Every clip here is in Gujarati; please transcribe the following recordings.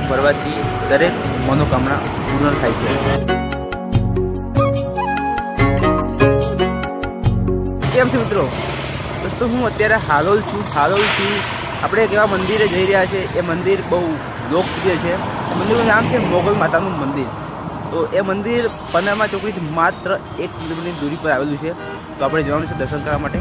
ભરવાથી દરેક મનોકામના પૂર્ણ થાય છે. કેમ છે મિત્રો? દોસ્તો, હું અત્યારે હાલોલ છું. હાલોલથી આપણે એક મંદિરે જઈ રહ્યા છે. એ મંદિર બહુ લોકપ્રિય છે. મંદિરનું નામ છે મોગલ માતાનું મંદિર. તો એ મંદિર પન્નામા ચોકડીથી માત્ર એક કિલોમીટરની દૂરી પર આવેલું છે. તો આપણે જવાનું છે દર્શન કરવા માટે.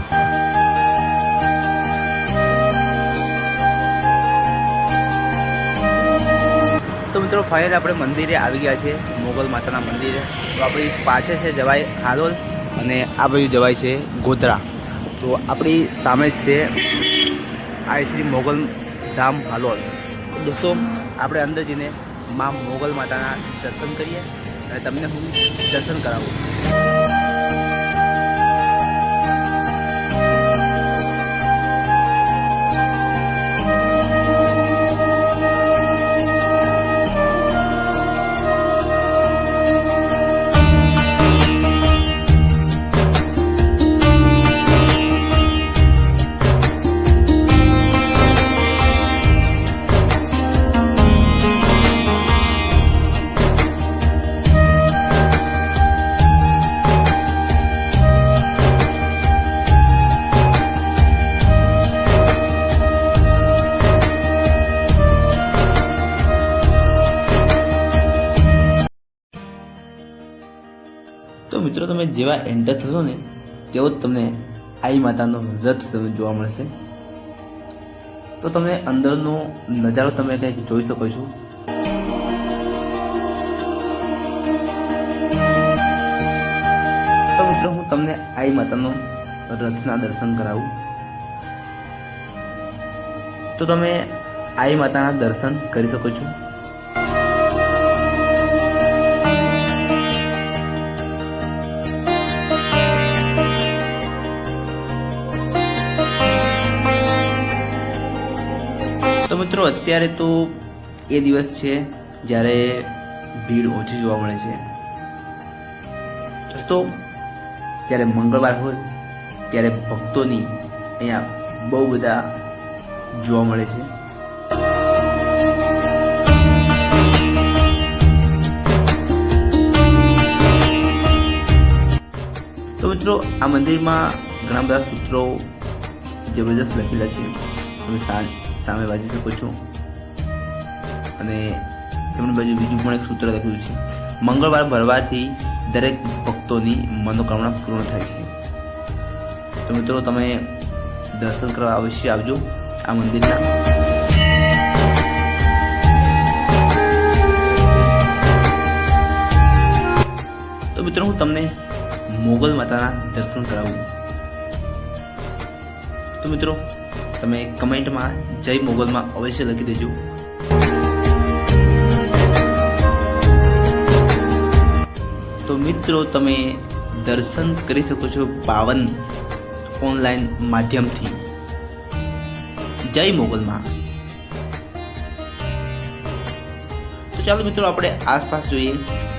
તો મિત્રો ફાઇનલ આપણે મંદિરે આવી ગયા છે મોગલ માતાના મંદિરે. તો આપણી પાછળ છે જવાય હાલોલ અને આ બાજુ જવાય છે ગોધરા. તો આપણી સામે જ છે આ શ્રી મોગલ ધામ હાલોલ. દોસ્તો, આપણે અંદર જઈને મા મોગલ માતાના દર્શન કરીએ અને તમને હું દર્શન કરાવું. મિત્રો, તમે જેવા એન્ટર થશો ને, તેવો જ તમને આઈ માતાનો રથ તમને જોવા મળશે. તો તમે અંદરનો નજારો તમે કંઈક જોઈ શકો છો. તો મિત્રો, હું તમને આઈ માતાનો રથના દર્શન કરાવું. તો તમે આઈ માતાના દર્શન કરી શકો છો. અત્યારે તો એ દિવસ છે જ્યારે ભીડ ઓછી જોવા મળે છે. દોસ્તો, જ્યારે મંગળવાર હોય, ત્યારે ભક્તોની અહીંયા બહુ બધા જોવા મળે છે. તો મિત્રો, આ મંદિરમાં ઘણા બધા સૂત્રો જબરજસ્ત લખેલા છે. તમે સામે વાંચી શકો છો. અને તેમની બાજુ બીજું પણ એક સૂત્ર લખ્યું છે. મંગળવાર ભરવાથી દરેક ભક્તોની મનોકામના પૂર્ણ થાય છે. તો મિત્રો, તમે દર્શન કરવા અવશ્ય આવજો આ મંદિરના. તો મિત્રો, હું તમને મોગલ માતાના દર્શન કરાવું. તો મિત્રો, તમે કમેન્ટમાં જય મોગલમાં અવશ્ય લખી દેજો. મિત્રો, તમે દર્શન કરી શકો છો પાવન ઓનલાઈન માધ્યમથી. જય મોગલમાં. તો ચાલો મિત્રો, આપણે આસપાસ જોઈએ.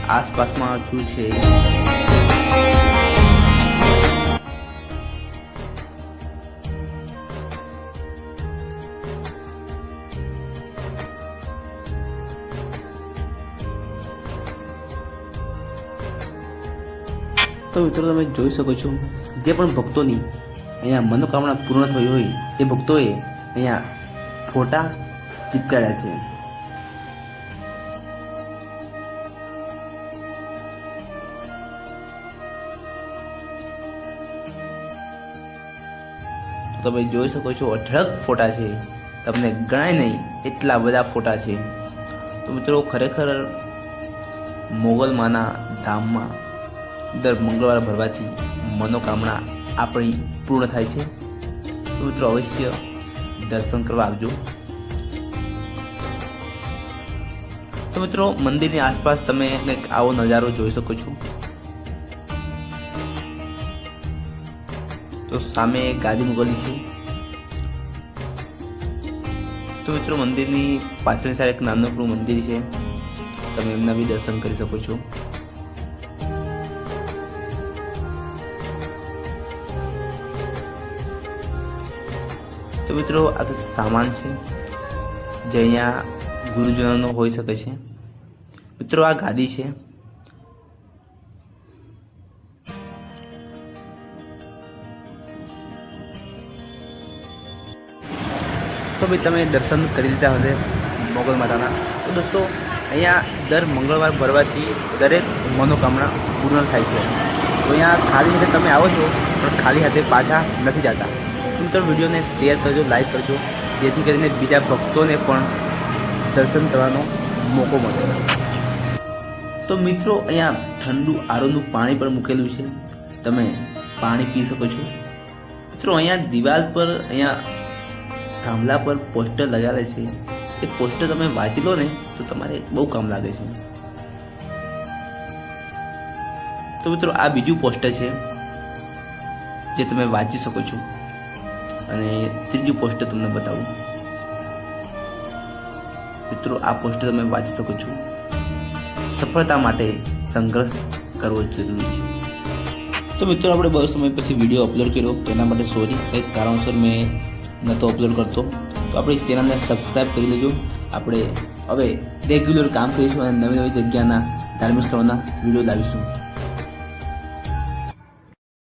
આસપાસમાં શું છે? તો મિત્રો તમે જોઈ શકો છો જે પણ ભક્તોની અહીંયા મનોકામના પૂર્ણ થઈ હોય એ ભક્તોએ અહીંયા ફોટા ચીપકાડ્યા છે. તમે જોઈ શકો છો અઢળક ફોટા છે. તમને ગણાય નહીં એટલા બધા ફોટા છે. તો મિત્રો ખરેખર મોગલમાના ધામમાં દર મંગળવાર ભરવાથી મનોકામના આપણી પૂર્ણ થાય છે. મિત્રો, અવશ્ય દર્શન કરવા આવજો. તો મિત્રો, મંદિરની આસપાસ તમે કંઈક આવો નજારો જોઈ શકો છો. તો સામે ગાદી મૂકેલી છે. તો મિત્રો, મંદિરની પાછળની સાઈડ એક નાનકડું મંદિર છે. તમે એમના બી દર્શન કરી શકો છો. તો મિત્રો, આ કંઈક સામાન છે, જે અહીંયા ગુરુજનોનો હોઈ શકે છે. મિત્રો, આ ગાદી છે. તો ભાઈ, તમે દર્શન કરી લીધા હશે મોગલ માતાના. તો દોસ્તો, અહીંયા દર મંગળવાર ભરવાથી દરેક મનોકામના પૂર્ણ થાય છે. તો અહીંયા ખાલી હાથે તમે આવો છો, પણ ખાલી હાથે પાછા નથી જતા. તો મિત્રો, વિડીયોને શેર કરજો લાઈક કરજો. જેથી કરીને બીજા ભક્તોને પણ દર્શન કરવાનો મોકો મળે. તો મિત્રો, અહીંયા ઠંડુ, આરોનું પાણી પણ મૂકેલું છે. તમે પાણી પી શકો છો. મિત્રો, અહીંયા દિવાલ પર, અહીંયા થાંભલા પર પોસ્ટર લગાવેલ છે. એ પોસ્ટર તમે વાંચી લો ને, તો તમારે બહુ કામ લાગે છે. તો મિત્રો, આ બીજું પોસ્ટર છે, જે તમે વાંચી શકો છો. અને ત્રીજું પોસ્ટર તમને બતાવું. મિત્રો, આ પોસ્ટર તમે વાંચી શકો છો. સફળતા માટે સંઘર્ષ કરવો જરૂરી છે. તો મિત્રો, આપણે બહુ સમય પછી વીડિયો અપલોડ કર્યો. તેના માટે સોરી કંઈક કારણસર મેં નહોતો અપલોડ કરતો. તો આપણી ચેનલને સબસ્ક્રાઈબ કરી લેજો. આપણે હવે રેગ્યુલર કામ કરીશું અને નવી નવી જગ્યાના ધાર્મિક સ્થળોના વીડિયો લાવીશું.